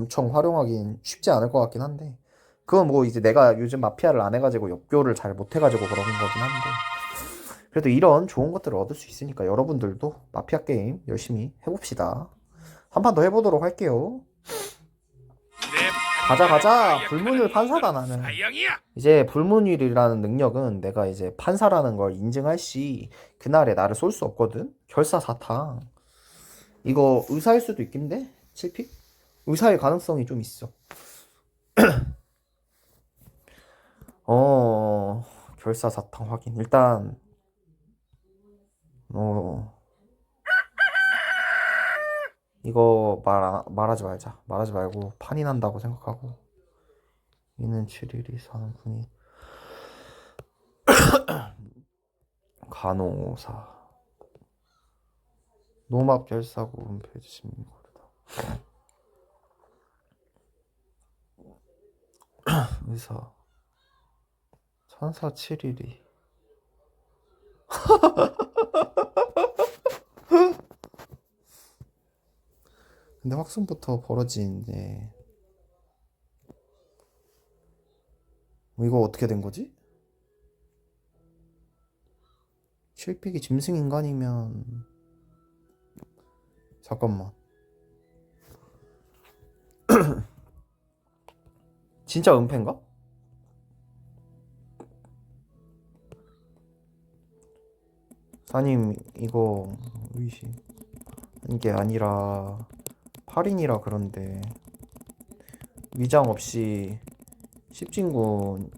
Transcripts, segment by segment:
엄청 활용하긴 쉽지 않을 것 같긴 한데 그건 뭐 이제 내가 요즘 마피아를 안 해가지고 역교를 잘 못 해가지고 그런 거긴 한데 그래도 이런 좋은 것들을 얻을 수 있으니까 여러분들도 마피아 게임 열심히 해봅시다. 한 판 더 해보도록 할게요. 가자 가자. 불문율 판사다 나는. 이제 불문율이라는 능력은 내가 이제 판사라는 걸 인증할 시 그날에 나를 쏠 수 없거든. 결사 사탕. 이거 의사일 수도 있긴데? 7픽? 의사의 가능성이 좀 있어. 어 결사 사탕 확인. 일단 어 이거 말 안- 말하지 말자. 말하지 말고 판이 난다고 생각하고. 이는 7일이 사는 분이. 간호사. 노막 결사고 은폐 주시면 고르다 의사. 천사 7일이. 근데 확순부터 벌어지는데. 이거 어떻게 된 거지? 7픽이 짐승 인간이면. 잠깐만 진짜 은폐인가? 사님 이거 의심. 이게 아니라 8인이라 그런데 위장 없이 십진군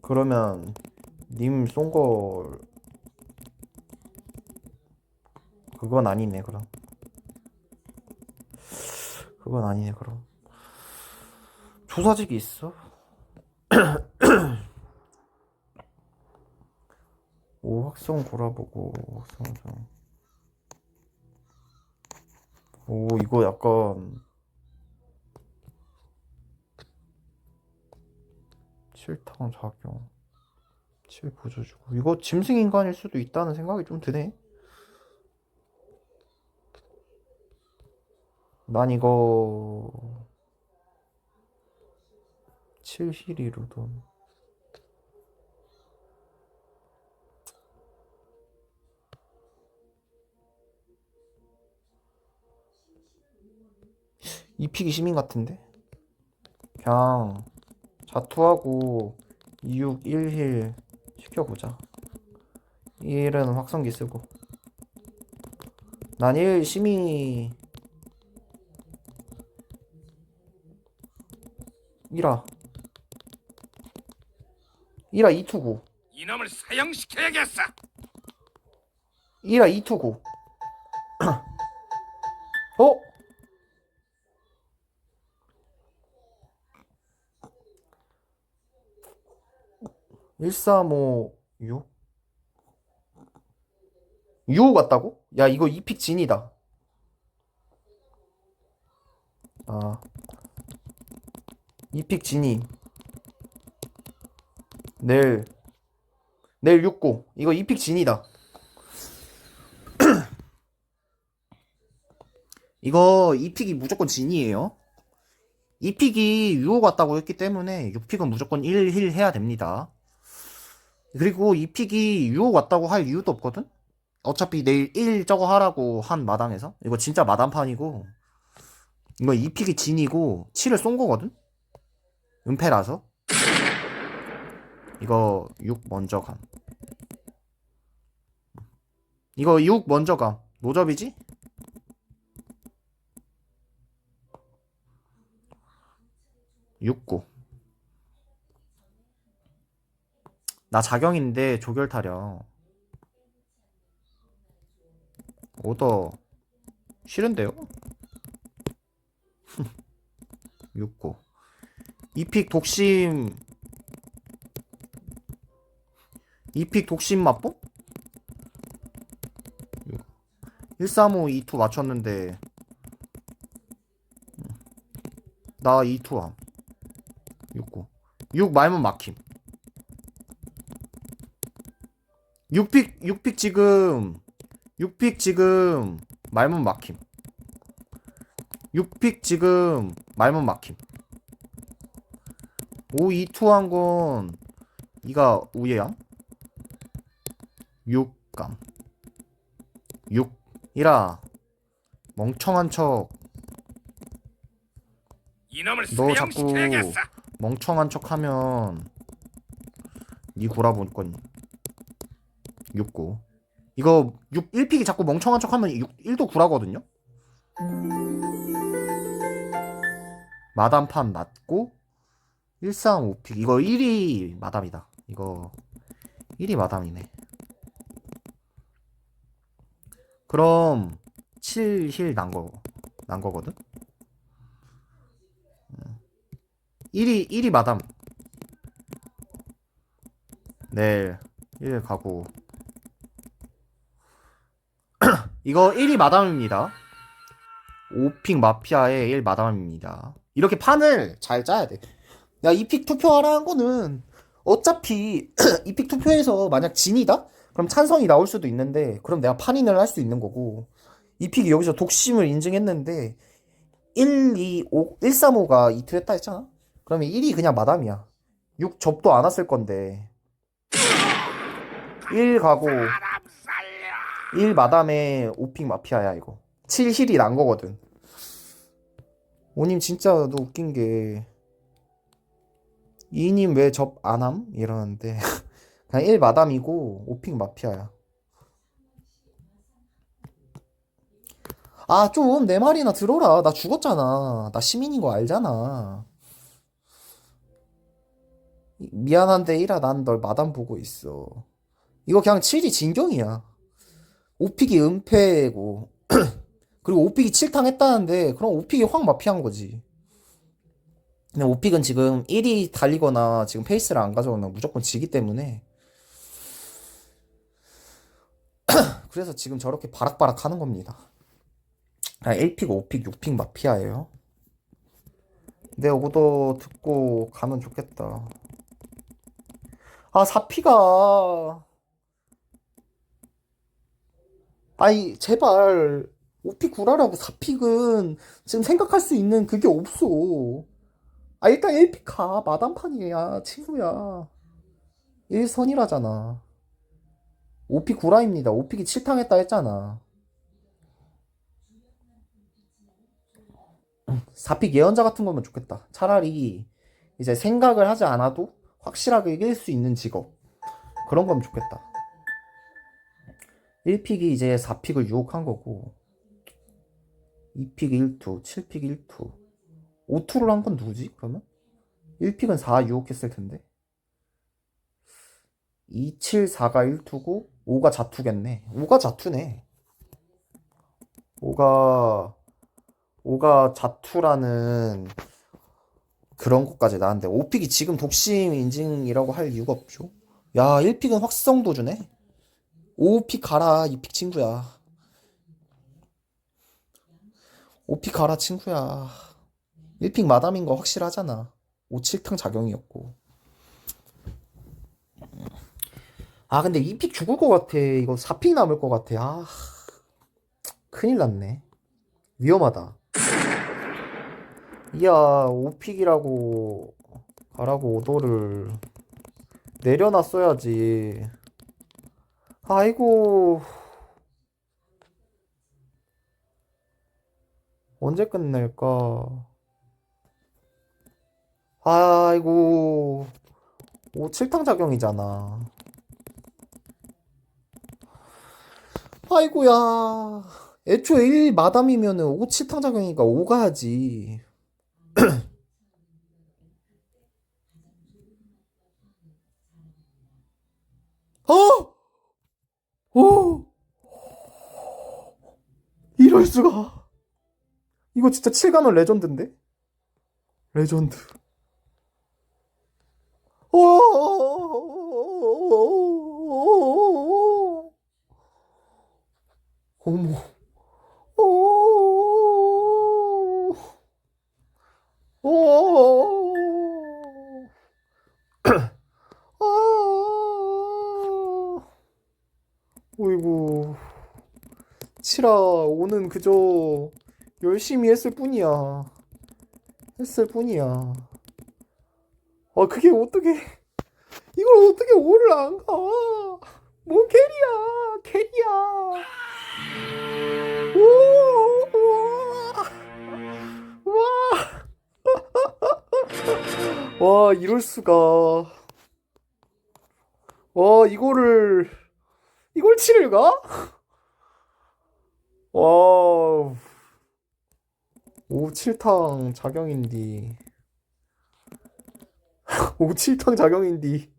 그러면 님쏜거 그건 아니네 그럼. 그건 아니네 그럼 조사직이 있어? 오 확성 골아보고 확성정 오 이거 약간 칠탕 작용 칠 보조주고. 이거 짐승 인간일 수도 있다는 생각이 좀 드네. 난 이거 7힐이로던 이픽이 시민 같은데? 그냥 자투하고 26 1힐 시켜보자. 1은 확성기 쓰고. 난1 심의 1아 1아 2투고 이놈을 사형시켜야겠어. 1아 2투고 어? (1356) 6 같다고? 야 이거 2픽 진이다 아 2픽 진이 내일. 내일 6고 이거 2픽 진이다. 이거 2픽이 무조건 진이에요. 2픽이 6 같다고 했기 때문에 6픽은 무조건 1, 1 해야 됩니다. 그리고 2픽이 6 같다고 할 이유도 없거든? 어차피 내일 1 저거 하라고 한 마당에서? 이거 진짜 마당판이고 이거 2픽이 진이고 7을 쏜 거거든? 은폐라서 이거 6 먼저 감. 이거 6 먼저 감. 노접이지? 육구. 나 자경인데 조결 타령 오더. 싫은데요? 6구. 이픽 독심 이픽 독심 맛보? 135 2투 맞췄는데. 나 2투함. 6구. 6 말면 막힘. 6픽 6픽 지금 6픽 지금 말문 막힘. 6픽 지금 말문 막힘. 5, 2, 2한건 이가 우예양 6감. 6 이라. 멍청한 척. 너 사형시켜야겠어. 멍청한 척 하면 니 골아볼 건 6고. 이거 6 1픽이 자꾸 멍청한 척 하면 6, 1도 구라거든요? 마담판 맞고 135픽. 이거 1이 마담이다. 이거 1이 마담이네 그럼 7힐 난 거, 난 거거든 1이 1이 마담. 네. 1 가고. 이거 1이 마담입니다. 5픽 마피아의 1 마담입니다. 이렇게 판을 잘 짜야 돼. 야, 2픽 투표하라는 거는 어차피 2픽 투표에서 만약 진이다? 그럼 찬성이 나올 수도 있는데 그럼 내가 판인을 할 수 있는 거고 2픽이 여기서 독심을 인증했는데 1, 2, 5, 1, 3, 5가 이틀 했다 했잖아? 그러면 1이 그냥 마담이야. 6 접도 안 왔을 건데. 1 가고 사람 살려. 1 마담에 5픽 마피아야 이거. 7 힐이 난 거거든. 오님 진짜 너 웃긴 게 이님 왜 접 안함? 이러는데 그냥 1 마담이고 5픽 마피아야. 아, 좀 내 말이나 들어라. 나 죽었잖아. 나 시민인 거 알잖아. 미안한데 이라 난 널 마담 보고 있어. 이거 그냥 7이 진경이야. 5픽이 은폐고 그리고 5픽이 7탕 했다는데 그럼 5픽이 확 마피한 거지. 근데 5픽은 지금 1이 달리거나 지금 페이스를 안 가져오면 무조건 지기 때문에 그래서 지금 저렇게 바락바락 하는 겁니다. 그냥 1픽, 5픽, 6픽 마피아예요. 내 오더 듣고 가면 좋겠다. 아, 4피가. 아이, 제발. 5픽 구라라고 4픽은 지금 생각할 수 있는 그게 없어. 아, 일단 1픽 가. 마담판이야, 친구야. 1선이라잖아. 5픽 구라입니다. 5픽이 7탕 했다 했잖아. 4픽 예언자 같은 거면 좋겠다. 차라리 이제 생각을 하지 않아도 확실하게 이길 수 있는 직업. 그런 거면 좋겠다. 1픽이 이제 4픽을 유혹한 거고, 2픽 1투, 7픽 1투, 5투를 한 건 누구지, 그러면? 1픽은 4 유혹했을 텐데. 2, 7, 4가 1투고, 5가 자투겠네. 5가 자투네. 5가, 5가 자투라는 그런 것까지 나왔는데 5픽이 지금 독심 인증이라고 할 이유가 없죠. 야, 1픽은 확성도 주네. 5픽 가라, 2픽 친구야. 5픽 가라, 친구야. 1픽 마담인 거 확실하잖아. 5, 7탕 작용이었고. 아, 근데 2픽 죽을 것 같아. 이거 4픽 남을 것 같아. 아, 큰일 났네. 위험하다. 이야, 5픽이라고 가라고 오더를 내려놨어야지. 아이고. 언제 끝낼까? 아이고. 5, 7탕 작용이잖아. 아이고야. 애초에 1 마담이면은 5, 7탕 작용이니까 5 가야지. 어? 오! 이럴 수가. 이거 진짜 7가면 레전드인데? 레전드. 닥치라. 오는 그저 열심히 했을 뿐이야. 했을 뿐이야. 아 그게 어떻게 이걸 어떻게 오를 안 가? 뭔 캐리야? 캐리야. 와 이럴 수가. 와 이거를 이걸 치를 가? 와우. 오, 7탕 자경인디. 57탕 자경인디.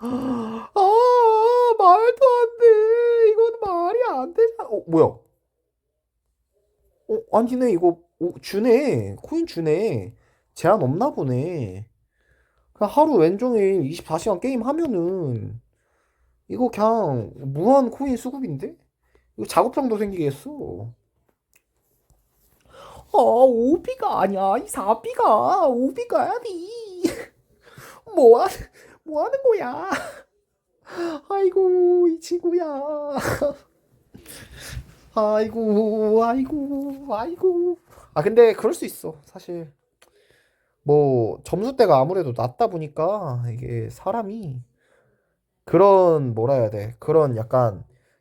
아, 말도 안 돼. 이건 말이 안 되잖아. 어, 뭐야? 어, 아니네. 이거 오, 주네. 코인 주네. 제한 없나 보네. 그냥 하루 왼종일 24시간 게임 하면은 이거 그냥 무한 코인 수급인데? 이거 작업장도 생기겠어. 아, 오비가 아니야. 이 사비가 오비가 아니. 뭐 하, 뭐 하는 거야? 아이고 이 친구야. 아이고 아이고 아이고. 아 근데 그럴 수 있어 사실. 뭐 점수대가 아무래도 낮다 보니까 이게 사람이 그런 뭐라 해야 돼 그런 약간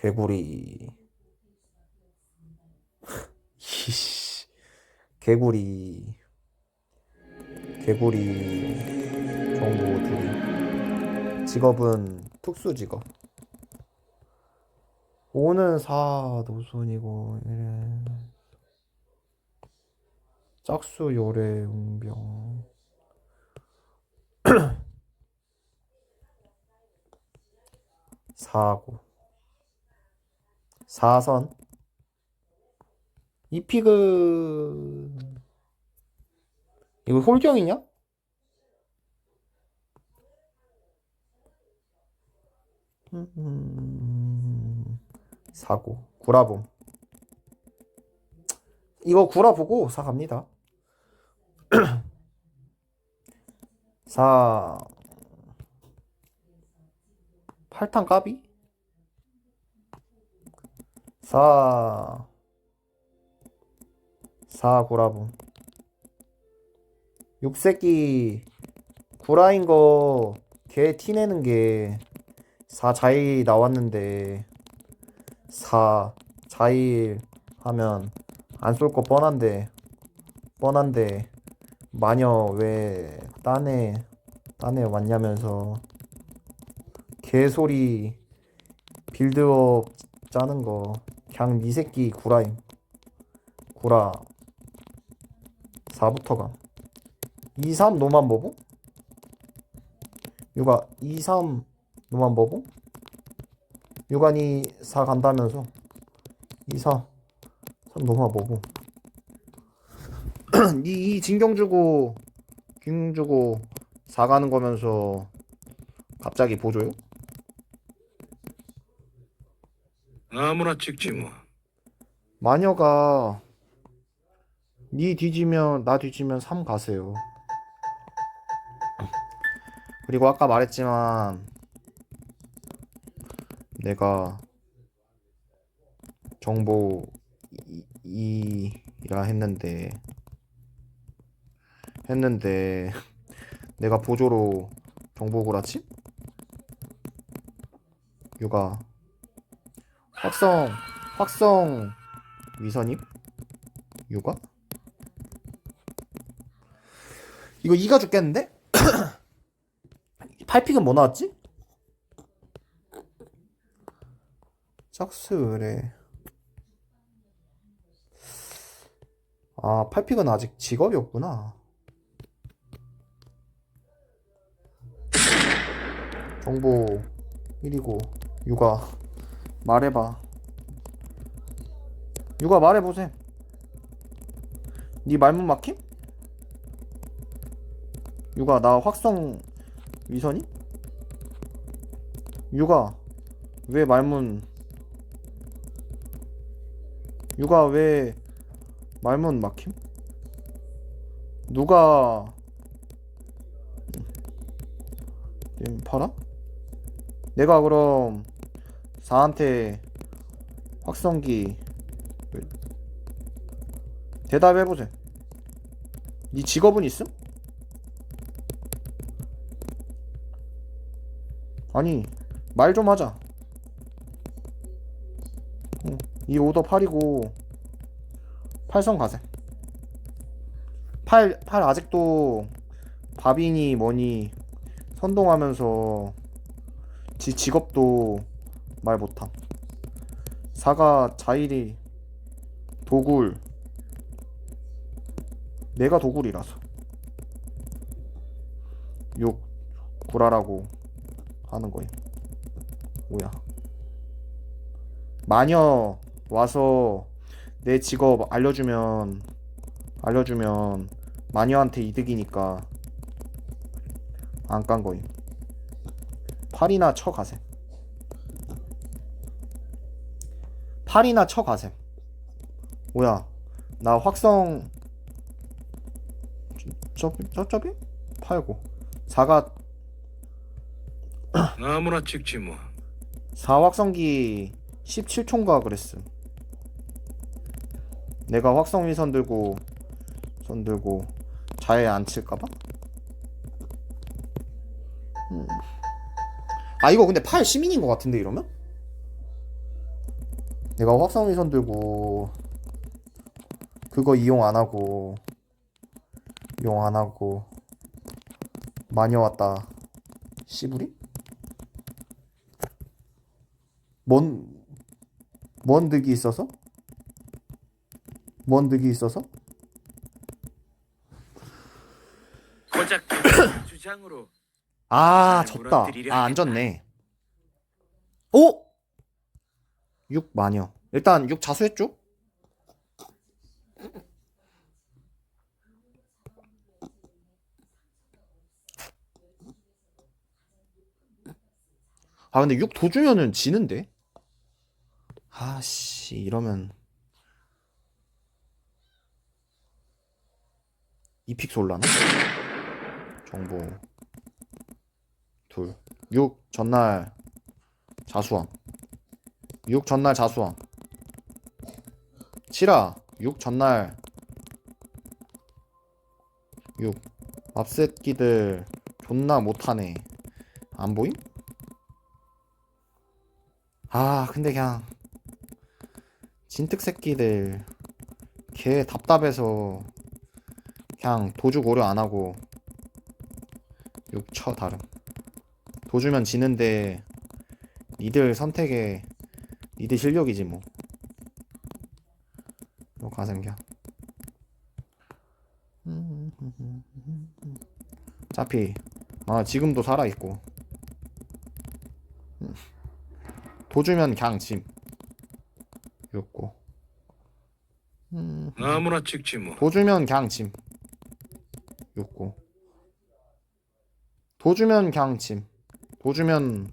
개구리. 이씨. 개구리. 개구리. 정보 둘이. 직업은 특수 직업. 오는 사 노선이고 이래. 짝수 요래 웅병. 사고 사선. 이 픽은 이거 홀경이냐? 음, 사고. 구라봄. 이거 구라 보고 사갑니다. 사. 팔탄 까비 사. 사구라분 육새끼. 구라인 거 개 티내는 게 사자일 나왔는데 사 자일 하면 안 쏠 거 뻔한데 뻔한데 마녀 왜 딴에 딴에 왔냐면서 개소리 빌드업 짜는 거 그냥 니 새끼 구라임 구라 4부터 가 2, 3 노만 버보? 유가 2, 3 노만 버보? 유관이 4 간다면서 2, 4 3 노만 버보 니, 이 진경 주고 균 주고 4 가는 거면서 갑자기 보조요? 아무나 찍지 뭐. 마녀가 니 뒤지면 나 뒤지면 3 가세요. 그리고 아까 말했지만 내가 정보 2라 했는데 했는데 내가 보조로 정보 구라치? 유가 확성 확성 위선입? 유가? 이거 이가 죽겠는데? 8픽은 뭐 나왔지? 짝스래 아 8픽은 아직 직업이 없구나 정보 1이고 육아 말해봐 육아 말해보셈 네 말문 막힘? 유가 나 확성 위선이? 유가 왜 말문 유가 왜 말문 막힘? 누가 님 팔아? 내가 그럼 4한테 확성기 대답해보세 네 직업은 있음? 아니 말 좀 하자. 어, 이 오더 8이고 8성 가세. 8, 8 아직도 밥이니 뭐니 선동하면서 지 직업도 말 못함. 사가 자일이 도굴. 내가 도굴이라서. 욕 구라라고 하는 거예요 뭐야. 마녀 와서 내 직업 알려주면 알려주면 마녀한테 이득이니까 안 깐 거임. 팔이나 쳐 가세 8이나 쳐가셈 뭐야 나 확성 쩝쩝이? 팔고 4가 아무나 찍지 뭐 4확성기 17총가 그랬음 내가 확성위 선 들고 선 들고 자에 안 칠까봐? 음. 아 이거 근데 팔 시민인 것 같은데 이러면? 내가 확성위 선 들고 그거 이용 안 하고 이용 안 하고 마녀 왔다 씨부리? 뭔, 뭔 득이 있어서? 뭔 득이 있어서? 고작 주장으로 아, 잘 졌다. 물어드리려 아, 안 했다. 졌네. 오! 6 마녀. 일단 6 자수했죠? 아, 근데 6 도주면은 지는데? 아씨, 이러면. 이픽 솔라나? 정보. 둘. 6 전날 자수왕. 6 전날 자수왕. 7아 6 전날 6 맙새끼들 존나 못하네. 안 보임? 아 근데 그냥 진특 새끼들 개 답답해서 그냥 도주 고려 안 하고 6쳐 다름. 도주면 지는데 니들 선택에 니들 실력이지 뭐. 요 가슴겨. 어차피 아 지금도 살아 있고. 도주면 그냥 짐. 욕고. 아무나 찍지 뭐. 도주면 그냥 짐. 욕고. 도주면 그냥 짐. 도주면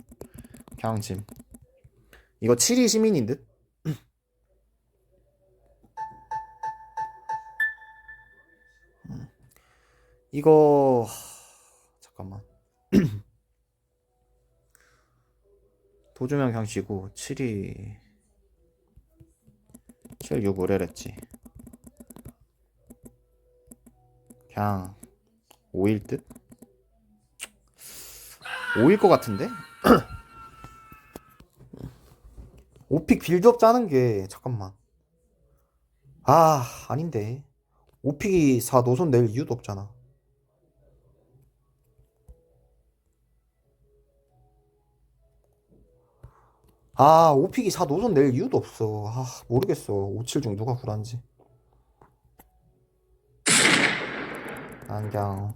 그냥 짐. 이거 7위 시민인 듯? 음. 이거 하, 잠깐만. 그냥 지고 7위 7, 6 의뢰랬지. 그냥 5일 듯? 5일 것 같은데? 오픽 빌드업 짜는 게 잠깐만. 아 아닌데. 오픽이 4 노선 낼 이유도 없잖아. 아 오픽이 4 노선 낼 이유도 없어. 아 모르겠어. 57 중 누가 구란지. 안경.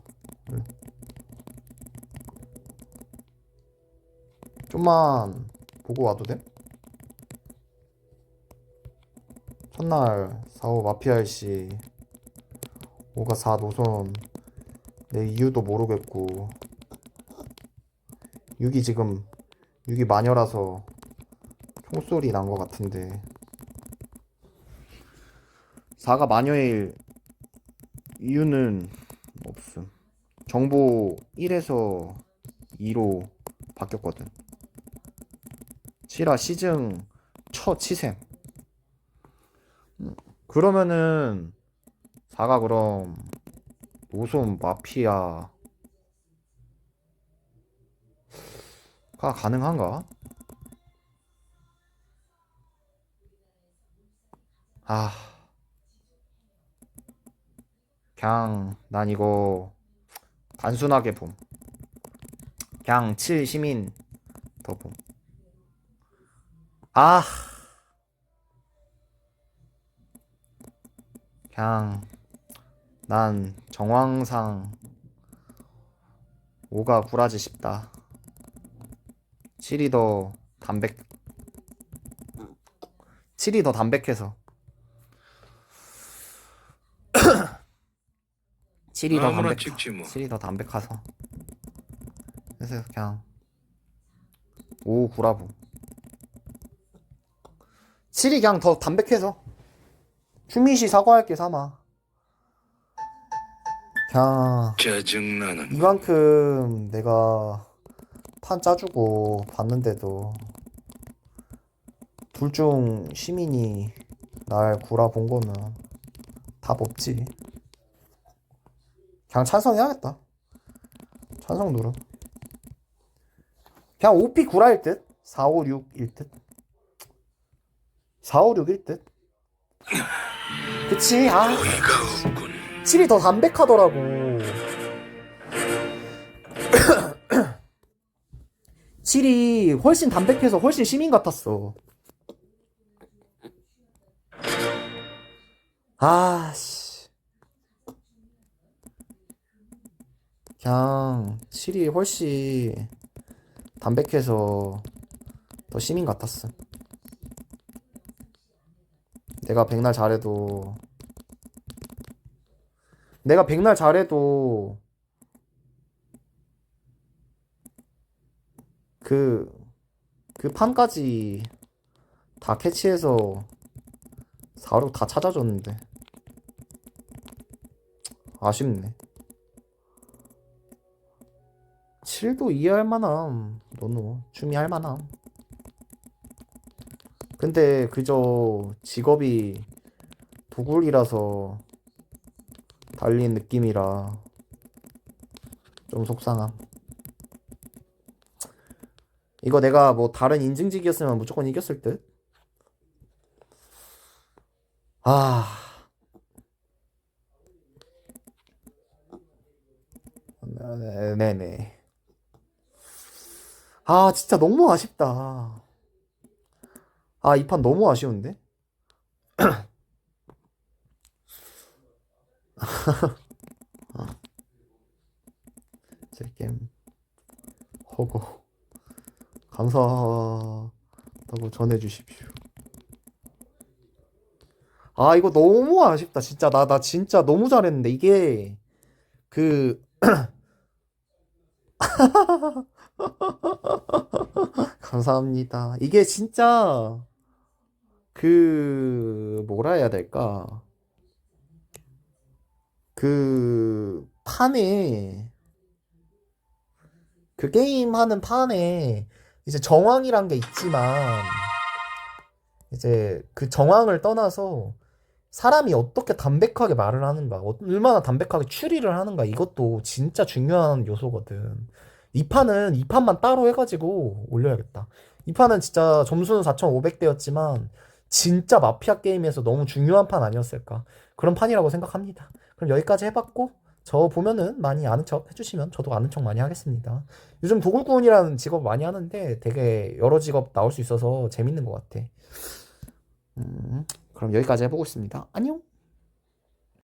응. 좀만 보고 와도 돼? 첫날 4호 마피아 씨 5가 4 노선 내 이유도 모르겠고 6이 지금 6이 마녀라서 총소리 난 것 같은데 4가 마녀일 이유는 없음. 정보 1에서 2로 바뀌었거든. 7화 시즌 첫 음, 그러면은 4가 그럼 노솜 마피아 가 가능한가? 아 그냥 난 이거 단순하게 봄 그냥 7 시민 더 봄. 아 그냥 난 정황상 5가 구라지 싶다. 7이 더 담백 7이 더 담백해서. 7이 더 아무나 담백 찍지 뭐. 7이 더 담백해서. 그래서 그냥 5 구라고. 7이 그냥 더 담백해서 휴민씨 사과할게 삼아 그냥 짜증나는 이만큼 내가 판 짜주고 봤는데도 둘 중 시민이 날 구라 본 거면 답 없지. 그냥 찬성해야겠다. 찬성 누름. 그냥 5피 구라일 듯. 4, 5, 6일 듯. 4, 5, 6일 듯. 그치? 아. 어이가 없군. 7이 더 담백하더라고. 칠이 훨씬 담백해서 훨씬 시민 같았어. 아, 씨. 그냥, 7이 훨씬 담백해서 더 시민 같았어. 내가 백날 잘해도 내가 백날 잘해도 그, 그 판까지 다 캐치해서 4로 다 찾아줬는데. 아쉽네. 7도 이해할 만함 너는. 추미할 만함. 근데 그저 직업이 도굴이라서 달린 느낌이라 좀 속상함. 이거 내가 뭐 다른 인증직이었으면 무조건 이겼을 듯. 아. 네, 네네. 아, 진짜 너무 아쉽다. 아, 이 판 너무 아쉬운데? 제 게임 허고 감사하다고 전해주십시오. 아 이거 너무 아쉽다 진짜 나나 진짜 너무 잘했는데 이게 그 감사합니다. 이게 진짜 그 뭐라 해야 될까? 그 판에 그 게임 하는 판에 이제 정황이란 게 있지만 이제 그 정황을 떠나서 사람이 어떻게 담백하게 말을 하는가, 어- 얼마나 담백하게 추리를 하는가 이것도 진짜 중요한 요소거든. 이 판은 이 판만 따로 해가지고 올려야겠다. 이 판은 진짜 점수는 4,500대였지만 진짜 마피아 게임에서 너무 중요한 판 아니었을까. 그런 판이라고 생각합니다. 그럼 여기까지 해봤고 저 보면은 많이 아는 척 해주시면 저도 아는 척 많이 하겠습니다. 요즘 도굴꾼이라는 직업 많이 하는데 되게 여러 직업 나올 수 있어서 재밌는 것 같아. 음, 그럼 여기까지 해보고 있습니다. 안녕!